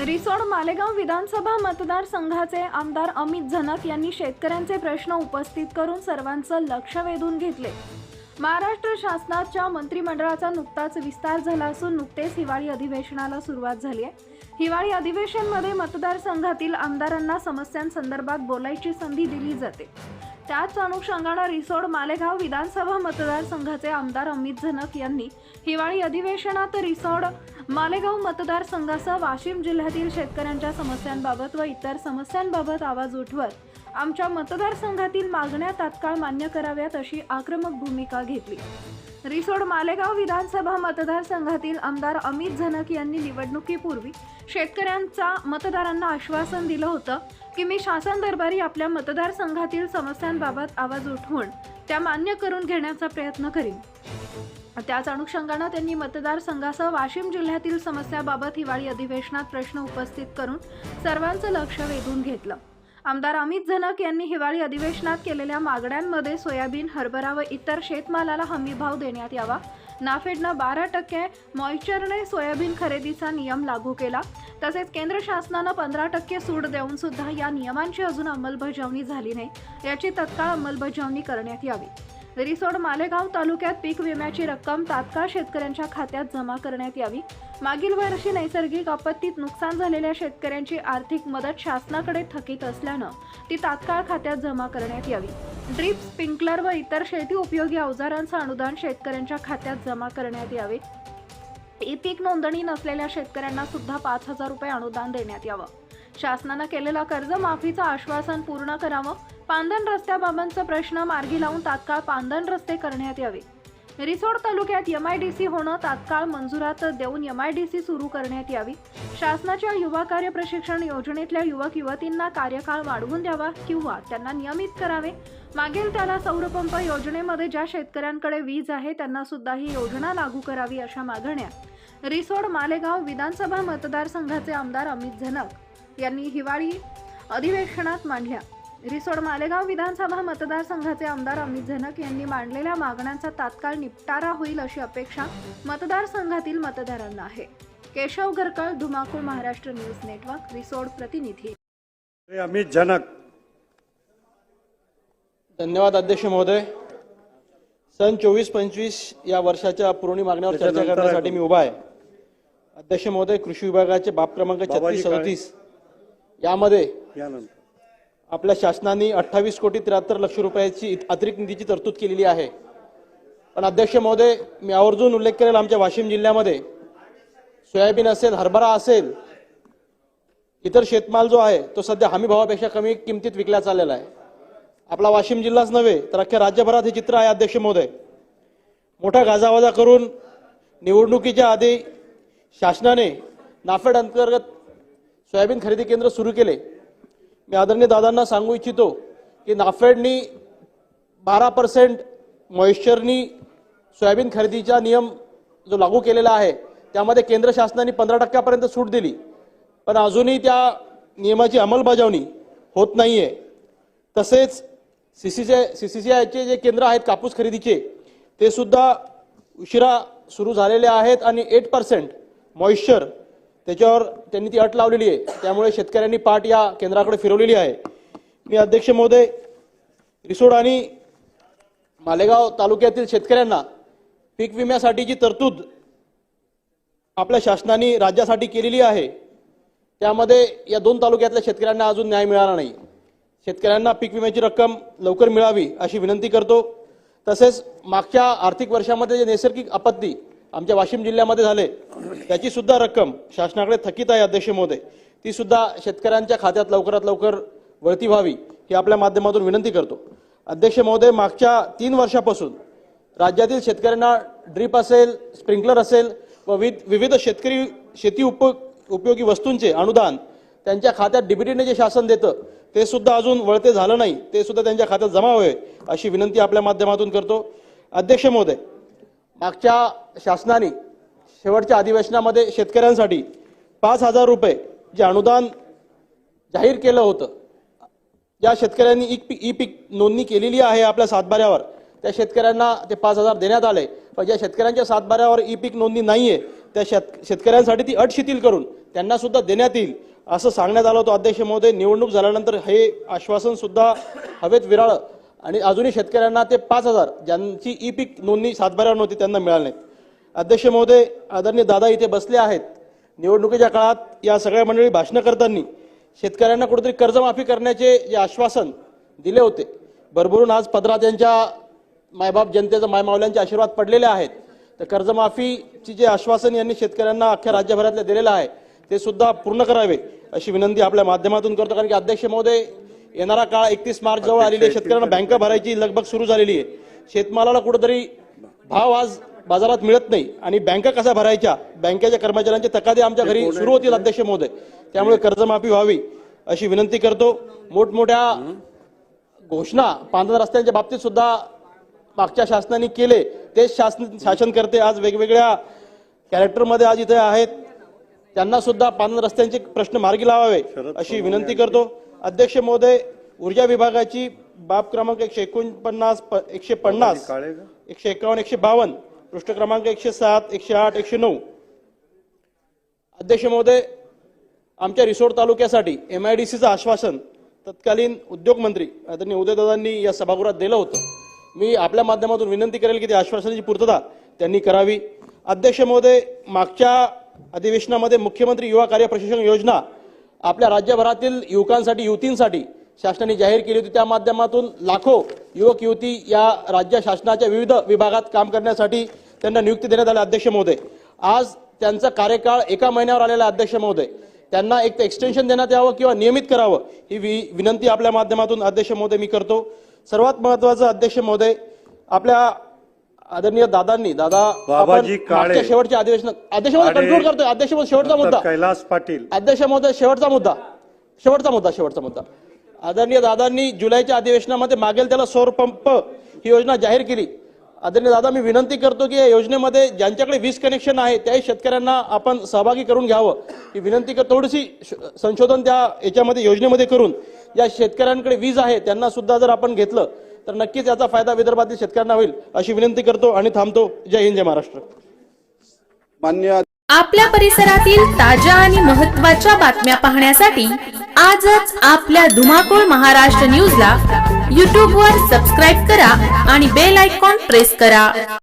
रिसोड मालेगाव विधानसभा मतदारसंघाचे आमदार अमित झनक यांनी शेतकऱ्यांचे प्रश्न उपस्थित करून सर्वांचं लक्ष वेधून घेतले. महाराष्ट्र शासनाच्या मंत्रिमंडळाचा नुकताच विस्तार झाला असून नुकतेच हिवाळी अधिवेशनाला सुरुवात झाली आहे. हिवाळी अधिवेशनमध्ये मतदारसंघातील आमदारांना समस्यांसंदर्भात बोलायची संधी दिली जाते. त्याच अनुषंगानं रिसोड मालेगाव विधानसभा मतदारसंघाचे आमदार अमित झनक यांनी हिवाळी अधिवेशनात रिसोड मालेगाव मतदारसंघासह वाशिम जिल्ह्यातील शेतकऱ्यांच्या समस्यांबाबत व इतर समस्यांबाबत आवाज उठवत आमच्या मतदारसंघातील मागण्या तात्काळ मान्य कराव्यात अशी आक्रमक भूमिका घेतली. रिसोड मालेगाव विधानसभा मतदारसंघातील आमदार अमित झनक यांनी निवडणुकीपूर्वी शेतकऱ्यांचा मतदारांना आश्वासन दिलं होतं की मी शासन दरबारी आपल्या मतदारसंघातील समस्यांबाबत आवाज उठवून त्या मान्य करून घेण्याचा प्रयत्न करीन. त्याच अनुषंगानं त्यांनी मतदारसंघासह वाशिम जिल्ह्यातील समस्याबाबत हिवाळी अधिवेशनात प्रश्न उपस्थित करून सर्वांचं लक्ष वेधून घेतलं. आमदार अमित झनक यांनी हिवाळी अधिवेशनात केलेल्या मागण्यांमध्ये सोयाबीन हरभरा व इतर शेतमालाला हमीभाव देण्यात यावा. नाफेडनं बारा टक्के मॉइश्चरने सोयाबीन खरेदीचा नियम लागू केला. तसेच केंद्र शासनानं पंधरा टक्के सूट देऊन सुद्धा या नियमांची अजून अंमलबजावणी झाली नाही. याची तत्काळ अंमलबजावणी करण्यात यावी. रिसोड मालेगाव तालुक्यात पीक विम्याची रक्कम तात्काळ शेतकऱ्यांच्या खात्यात जमा करण्यात यावी. मागील वर्षी नैसर्गिक आपत्तीत नुकसान झालेल्या शेतकऱ्यांची आर्थिक मदत शासनाकडे थकीत असल्यानं ती तात्काळ खात्यात जमा करण्यात यावी. ड्रीप स्प्रिंकलर व इतर शेती उपयोगी अवजारांचं अनुदान शेतकऱ्यांच्या खात्यात जमा करण्यात यावे. ई पीक नोंदणी नसलेल्या शेतकऱ्यांना सुद्धा पाच हजार रुपये अनुदान देण्यात यावं. शासनानं केलेलं कर्जमाफीचं आश्वासन पूर्ण करावं. पांदन रस्त्याबाबतचा प्रश्न मार्गी लावून तात्काळ पांदन रस्ते करण्यात यावे. रिसोड तालुक्यात यम आय डी सी होणं तात्काळ मंजुरात देऊन यम आय डी सी सुरू करण्यात यावी. शासनाच्या युवा कार्य प्रशिक्षण योजनेतल्या युवक युवतींना कार्यकाळ वाढवून द्यावा किंवा त्यांना नियमित करावे. मागील त्याला सौरपंप योजनेमध्ये ज्या शेतकऱ्यांकडे वीज आहे त्यांना सुद्धा ही योजना लागू करावी अशा मागण्या. रिसोड मालेगाव विधानसभा मतदारसंघाचे आमदार अमित झनक यांनी हिवाळी अधिवेशनात मांडल्या. रिसोड मालेगाव विधानसभा मतदारसंघाचे आमदार अमित झनक यांनी मांडलेल्या मागण्यांचा तात्काळ निपटारा होईल अशी अपेक्षा मतदारसंघातील मतदारांना आहे. केशव गरकळ धुमाकूळ महाराष्ट्र न्यूज नेटवर्क रिसोड प्रतिनिधी. अमित जनक धन्यवाद अध्यक्ष महोदय. सन चोवीस पंचवीस या वर्षाच्या पुरवणी मागण्यावर चर्चा करण्यासाठी. मी उभा आहे. अध्यक्ष महोदय कृषी विभागाचे बाब क्रमांक छत्तीस. सदतीस यामध्ये यानंतर आपल्या शासनाने अठ्ठावीस कोटी त्र्याहत्तर लक्ष रुपयाची अतिरिक्त निधीची तरतूद केलेली आहे. पण अध्यक्ष महोदय मी आवर्जून उल्लेख करेल आमच्या वाशिम जिल्ह्यामध्ये. सोयाबीन असेल हरभरा असेल इतर शेतमाल जो आहे तो सध्या हमी भावापेक्षा कमी किमतीत विकला चाललेला आहे. आपला वाशिम जिल्हाच नव्हे तर अख्ख्या राज्यभरात हे चित्र आहे अध्यक्ष महोदय. मोठा गाजावाजा करून निवडणुकीच्या आधी शासनाने नाफेड अंतर्गत सोयाबीन खरेदी केंद्र सुरू केले. मी आदरणीय दादांना सांगू इच्छितो की नाफेडनी बारा पर्सेंट मॉइश्चरनी सोयाबीन खरेदीचा नियम जो लागू केलेला आहे त्यामध्ये केंद्र शासनाने पंधरा टक्क्यापर्यंत सूट दिली. पण अजूनही त्या नियमाची अंमलबजावणी होत नाही आहे तसेच C C C C C आयचे जे केंद्र आहेत कापूस खरेदीचे ते सुद्धा उशिरा सुरू झालेले आहेत आणि एट पर्सेंट मॉइश्चर त्याच्यावर त्यांनी ती अट लावलेली आहे. त्यामुळे शेतकऱ्यांनी पाठ या केंद्राकडे फिरवलेली आहे. मी अध्यक्ष महोदय रिसोड आणि मालेगाव तालुक्यातील शेतकऱ्यांना पीक विम्यासाठीची तरतूद आपल्या शासनाने राज्यासाठी केलेली आहे. त्यामध्ये या दोन तालुक्यातल्या शेतकऱ्यांना अजून न्याय मिळाला नाही. शेतकऱ्यांना पीक विम्याची रक्कम लवकर मिळावी अशी विनंती करतो. तसेच मागच्या आर्थिक वर्षामध्ये जे नैसर्गिक आपत्ती आमच्या वाशिम जिल्ह्यामध्ये झाले. त्याची सुद्धा रक्कम शासनाकडे थकीत आहे अध्यक्ष महोदय. ती सुद्धा शेतकऱ्यांच्या खात्यात लवकरात लवकर वळती व्हावी ही आपल्या माध्यमातून विनंती करतो. अध्यक्ष महोदय मागच्या तीन वर्षापासून राज्यातील शेतकऱ्यांना ड्रीप असेल स्प्रिंकलर असेल व विविध विविध शेतकरी शेती उप उपयोगी वस्तूंचे अनुदान त्यांच्या खात्यात डीबीटीने जे शासन देतं ते सुद्धा अजून वळते झालं नाही. ते सुद्धा त्यांच्या खात्यात जमा व्हावे अशी विनंती आपल्या माध्यमातून करतो. अध्यक्ष महोदय मागच्या शासनाने शेवटच्या अधिवेशनामध्ये शेतकऱ्यांसाठी पाच हजार रुपये जे अनुदान जाहीर केलं होतं ज्या शेतकऱ्यांनी ई पीक ई पीक नोंदणी केलेली आहे आपल्या सातबाऱ्यावर त्या शेतकऱ्यांना ते पाच हजार देण्यात आले. पण ज्या शेतकऱ्यांच्या सातबाऱ्यावर ई पीक नोंदणी नाही आहे त्या शेत शेतकऱ्यांसाठी ती अट शिथिल करून त्यांना सुद्धा देण्यात येईल असं सांगण्यात आलं होतं अध्यक्ष महोदय. निवडणूक झाल्यानंतर हे आश्वासनसुद्धा हवेत विराळं आणि अजूनही शेतकऱ्यांना ते पाच हजार ज्यांची ई पीक नोंदणी सातबाऱ्यावर नव्हती त्यांना मिळाले नाहीत. अध्यक्ष महोदय आदरणीय दादा इथे बसले आहेत. निवडणुकीच्या काळात या सगळ्या मंडळी भाषणं करताना शेतकऱ्यांना कुठेतरी कर्जमाफी करण्याचे जे आश्वासन दिले होते भरभरून आज पदरात यांच्या मायबाप जनतेचा मायमावल्यांचे आशीर्वाद पडलेले आहेत. तर कर्जमाफीची जे आश्वासन यांनी शेतकऱ्यांना अख्ख्या राज्यभरातल्या दिलेलं आहे ते सुद्धा पूर्ण करावे अशी विनंती आपल्या माध्यमातून करतो. कारण की अध्यक्ष महोदय येणारा काळ एकतीस मार्च जवळ आलेली आहे. शेतकऱ्यांना बँका भरायची लगबग सुरू झालेली आहे. शेतमालाला कुठेतरी भाव आज बाजारात मिळत नाही. आणि बँका कशा भरायच्या? बँकेच्या कर्मचाऱ्यांचे तकादे आमच्या घरी सुरू होतील अध्यक्ष महोदय. त्यामुळे कर्जमाफी व्हावी अशी विनंती करतो. मोठमोठ्या घोषणा पांढऱ्या रस्त्यांच्या बाबतीत सुद्धा मागच्या शासनाने केले. तेच शासन शासन करते. आज वेगवेगळ्या कॅरेक्टरमध्ये आज इथे आहेत. त्यांना सुद्धा पांढऱ्या रस्त्यांचे प्रश्न मार्गी लावावे अशी विनंती करतो. अध्यक्ष महोदय ऊर्जा विभागाची बाब क्रमांक एकशे एकोणपन्नास एकशे पन्नास? एकशे एकावन्न एकशे बावन्न पृष्ठ क्रमांक एकशे सात एकशे आठ एकशे नऊ. अध्यक्ष महोदय आमच्या रिसोड तालुक्यासाठी एम आय डी सीचं आश्वासन तत्कालीन उद्योग मंत्री आदरणीय उदयदादांनी या सभागृहात दिलं होतं. मी आपल्या माध्यमातून विनंती करेल की त्या आश्वासनाची पूर्तता त्यांनी करावी. अध्यक्ष महोदय मागच्या अधिवेशनामध्ये मुख्यमंत्री युवा कार्य प्रशिक्षण योजना आपल्या राज्यभरातील युवकांसाठी युवतींसाठी शासनाने जाहीर केली होती. त्या माध्यमातून लाखो युवक युवती या राज्य शासनाच्या विविध विभागात काम करण्यासाठी त्यांना नियुक्ती देण्यात आली. अध्यक्ष महोदय आज त्यांचा कार्यकाळ एका महिन्यावर आलेला अध्यक्ष महोदय. त्यांना एक तर एक्सटेन्शन देण्यात यावं किंवा नियमित करावं ही वि विनंती आपल्या माध्यमातून अध्यक्ष महोदय मी करतो. सर्वात महत्वाचं अध्यक्ष महोदय आपल्या आदरणीय दादांनी दादा बाबाजी काळे. शेवटच्या अधिवेशनात अध्यक्ष महोदय आणि कंक्लूड करतोय. अध्यक्ष महोदय शेवटचा मुद्दा. कैलास पाटील. अध्यक्ष महोदय शेवटचा मुद्दा. शेवटचा मुद्दा शेवटचा मुद्दा. आदरणीय दादांनी जुलैच्या अधिवेशनामध्ये मागेल त्याला सौर पंप ही योजना जाहीर केली. आदरणीय दादा मी विनंती करतो की या योजनेमध्ये ज्यांच्याकडे वीज कनेक्शन आहे त्याही शेतकऱ्यांना आपण सहभागी करून घ्यावं. ही विनंती कर थोडीशी संशोधन त्या याच्यामध्ये योजनेमध्ये करून ज्या शेतकऱ्यांकडे वीज आहे त्यांना सुद्धा जर आपण घेतलं तर नक्कीच याचा फायदा विदर्भातील शेतकऱ्यांना होईल अशी विनंती करतो आणि थांबतो. जय हिंद जय महाराष्ट्र. मान्य आपल्या परिसरातील ताज्या आणि महत्त्वाच्या बातम्या पाहण्यासाठी आजच आपल्या धुमाकूळ महाराष्ट्र न्यूजला यूट्यूबवर सबस्क्राईब करा आणि बेल आयकॉन प्रेस करा.